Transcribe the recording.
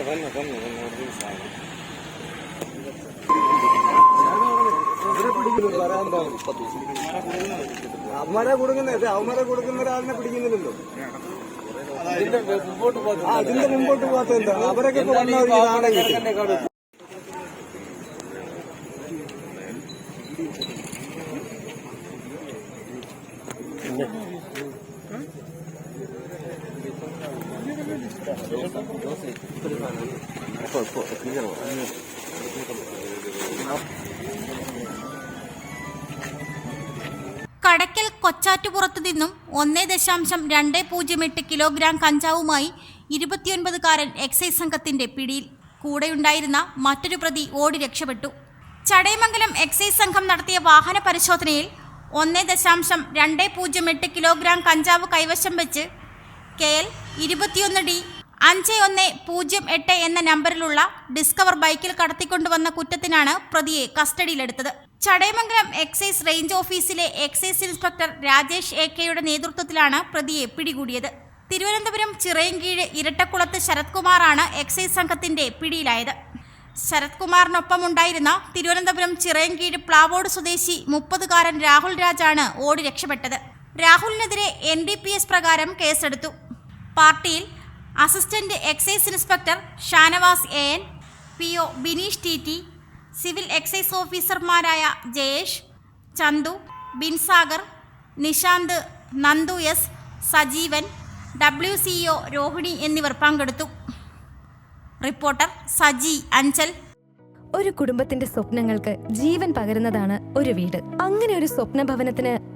തന്നെ തന്നെ തന്നെ തന്നെ ഒറിജിനൽ സാധനം അവന്മാരെ കൊടുക്കുന്നത് അവന്മാരെ കൊടുക്കുന്ന ഒരാളിനെ പിടിക്കുന്നില്ലല്ലോ. അതിന്റെ മുമ്പോട്ട് പോകാത്ത എന്താ? അവരൊക്കെ ഇപ്പൊ കടക്കൽ കൊച്ചാറ്റുപുറത്തു നിന്നും ഒന്നേ ദശാംശം രണ്ട് പൂജ്യം എട്ട് കിലോഗ്രാം കഞ്ചാവുമായി ഇരുപത്തിയൊൻപതുകാരൻ എക്സൈസ് സംഘത്തിന്റെ പിടിയിൽ കൂടെയുണ്ടായിരുന്ന മറ്റൊരു പ്രതി ഓടി രക്ഷപ്പെട്ടു. ചടയമംഗലം എക്സൈസ് സംഘം നടത്തിയ വാഹന പരിശോധനയിൽ ഒന്നേ ദശാംശം രണ്ട് പൂജ്യം എട്ട് കിലോഗ്രാം കഞ്ചാവ് കൈവശം വെച്ച് കെ എൽ ഇരുപത്തിയൊന്ന് ഡി അഞ്ച് ഒന്ന് പൂജ്യം എട്ട് എന്ന നമ്പറിലുള്ള ഡിസ്കവർ ബൈക്കിൽ കടത്തിക്കൊണ്ടുവന്ന കുറ്റത്തിനാണ് പ്രതിയെ കസ്റ്റഡിയിലെടുത്തത്. ചടയമംഗലം എക്സൈസ് റേഞ്ച് ഓഫീസിലെ എക്സൈസ് ഇൻസ്പെക്ടർ രാജേഷ് എ കെയുടെ നേതൃത്വത്തിലാണ് പ്രതിയെ പിടികൂടിയത്. തിരുവനന്തപുരം ചിറയൻകീഴ് ഇരട്ടക്കുളത്ത് ശരത്കുമാറാണ് എക്സൈസ് സംഘത്തിന്റെ പിടിയിലായത്. ശരത്കുമാറിനൊപ്പം ഉണ്ടായിരുന്ന തിരുവനന്തപുരം ചിറയൻകീഴ് പ്ലാവോട് സ്വദേശി മുപ്പതുകാരൻ രാഹുൽ രാജാണ് ഓടി രക്ഷപ്പെട്ടത്. രാഹുലിനെതിരെ എൻ ഡി പി എസ് പ്രകാരം കേസെടുത്തു. പാർട്ടിയിൽ assistant excise inspector Shanavas A N P O Bineesh T T civil excise ഓഫീസർമാരായ Jayesh Chandu Binsagar Nishanth Nandu S Sajeevan W CEO Rohini എന്നിവർ പങ്കെടുത്തു. റിപ്പോർട്ടർ സജി അഞ്ചൽ. ഒരു കുടുംബത്തിന്റെ സ്വപ്നങ്ങൾക്ക് ജീവൻ പകരുന്നതാണ് ഒരു വീട്. അങ്ങനെ ഒരു സ്വപ്ന ഭവനത്തിന്